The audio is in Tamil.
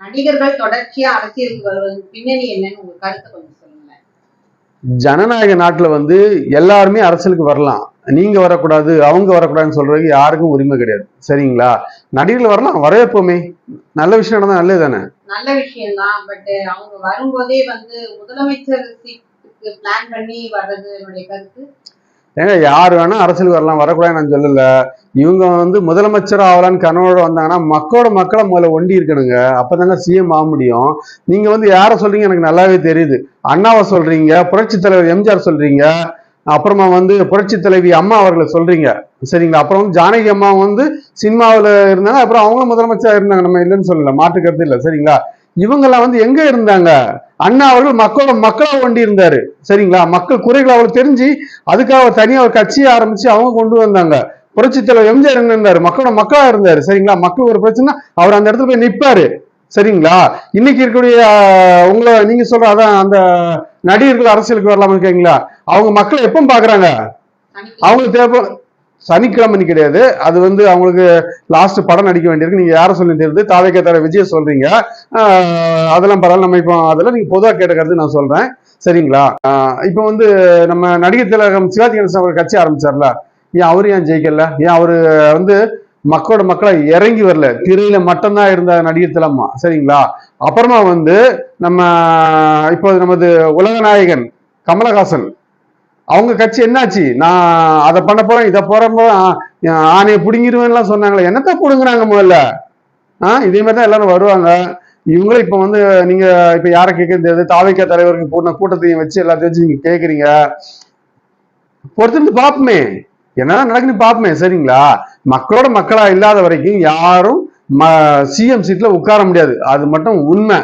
நடிகர்கள் தொடர்ச்சியா அரசியலுக்கு வருவது பின்னணி என்னன்னு உங்க கருத்தை கொஞ்சம் சொல்லுங்களேன். ஜனநாயக நாட்டுல வந்து எல்லாருமே அரசியலுக்கு வரலாம். நீங்க வரக்கூடாது அவங்க வரக்கூடாதுன்னு சொல்றதுக்கு யாருக்கும் உரிமை கிடையாது. சரிங்களா? நடிகர்கள் வரலாம் வரவேற்போமே. நல்ல விஷயம் நடந்தா நல்லது தானே? நல்ல விஷயம்தான் பட் அவங்க வரும்போதே வந்து முதலமைச்சர் பிளான் பண்ணி வர்றது என்னுடைய கருத்து. ஏங்க யார் வேணா அரசியலுக்கு வரலாம் வரக்கூடாதுன்னு நான் சொல்லல. இவங்க வந்து முதலமைச்சர் ஆகலான்னு கனவோட வந்தாங்கன்னா மக்களோட மக்களை முதல்ல ஒண்டி இருக்கணுங்க. அப்பதாங்க சிஎம் ஆக முடியும். நீங்க வந்து யாரை சொல்றீங்க? எனக்கு நல்லாவே தெரியுது. அண்ணாவை சொல்றீங்க புரட்சி தலைவர் எம்ஜிஆர் சொல்றீங்க அப்புறமா வந்து புரட்சி தலைவி அம்மா அவர்களை சொல்றீங்க. சரிங்களா? அப்புறம் வந்து ஜானகி அம்மா வந்து சினிமாவில் இருந்தாங்க அப்புறம் அவங்க முதலமைச்சர் இருந்தாங்க. நம்ம இல்லைன்னு சொல்லல மாட்டுக்கிறது கருத்து இல்லை. சரிங்களா? இவங்கெல்லாம் வந்து எங்க இருந்தாங்க? அண்ணா அவர்கள் மக்களோட மக்களா ஒண்டி இருந்தாரு. சரிங்களா? மக்கள் குறைகள் அவருக்கு தெரிஞ்சு அதுக்காக அவர் தனியா ஒரு கட்சியை ஆரம்பிச்சு அவங்க கொண்டு வந்தாங்க. புரட்சி தலைவர் எம்ஜிஆர் என்ன இருந்தாரு? மக்களோட மக்களா இருந்தாரு. சரிங்களா? மக்கள் ஒரு பிரச்சனை அவர் அந்த இடத்துல போய் நிப்பாரு. சரிங்களா? இன்னைக்கு இருக்கக்கூடிய உங்களை நீங்க சொல்ற அதான் அந்த நடிகர்கள் அரசியலுக்கு வரலாம்னு இருக்கீங்களா? அவங்க மக்களை எப்போ பாக்குறாங்க. அவங்களுக்கு தேவை சனிக்கிழமை கிடையாது. அது வந்து அவங்களுக்கு லாஸ்ட் படம் நடிக்க வேண்டியிருக்கு. நீங்க யாரை சொல்லி தெரியுது? தாவைக்க தர விஜய சொல்றீங்க. அதெல்லாம் பரவாயில்ல. நம்ம இப்போ அதெல்லாம் நீங்க பொதுவாக கேட்ட கருத்து நான் சொல்றேன். சரிங்களா? இப்போ வந்து நம்ம நடிகர் திலகம் சிவாஜி கணேசன் அவர் கட்சி ஆரம்பிச்சார்ல. ஏன் அவரு ஏன் ஜெயிக்கல? ஏன் அவரு வந்து மக்களோட மக்களை இறங்கி வரல? திரையில மட்டும்தான் இருந்த நடிகர் திலம்மா சரிங்களா? அப்புறமா வந்து நம்ம இப்போ நமது உலகநாயகன் கமலஹாசன் அவங்க கட்சி என்னாச்சு? நான் அதை பண்ண போறேன் இதை போறப்போ ஆணையை பிடுங்கிடுவேன்லாம் சொன்னாங்களே. என்னத்த பிடுங்குறாங்க முதல்ல? ஆ இதே மாதிரி தான் எல்லாரும் வருவாங்க. இவங்களும் இப்போ வந்து நீங்க இப்போ யாரை கேட்கறது தாவைக்கா தலைவருக்கு போன கூட்டத்தையும் வச்சு எல்லாத்தையும் வச்சு நீங்க கேட்குறீங்க பொறுத்திருந்து பார்ப்போமே என்னதான் நடக்குன்னு பார்ப்போமே சரிங்களா? மக்களோட மக்களா இல்லாத வரைக்கும் யாரும் சிஎம் சீட்ல உட்கார முடியாது. அது மட்டும் உண்மை.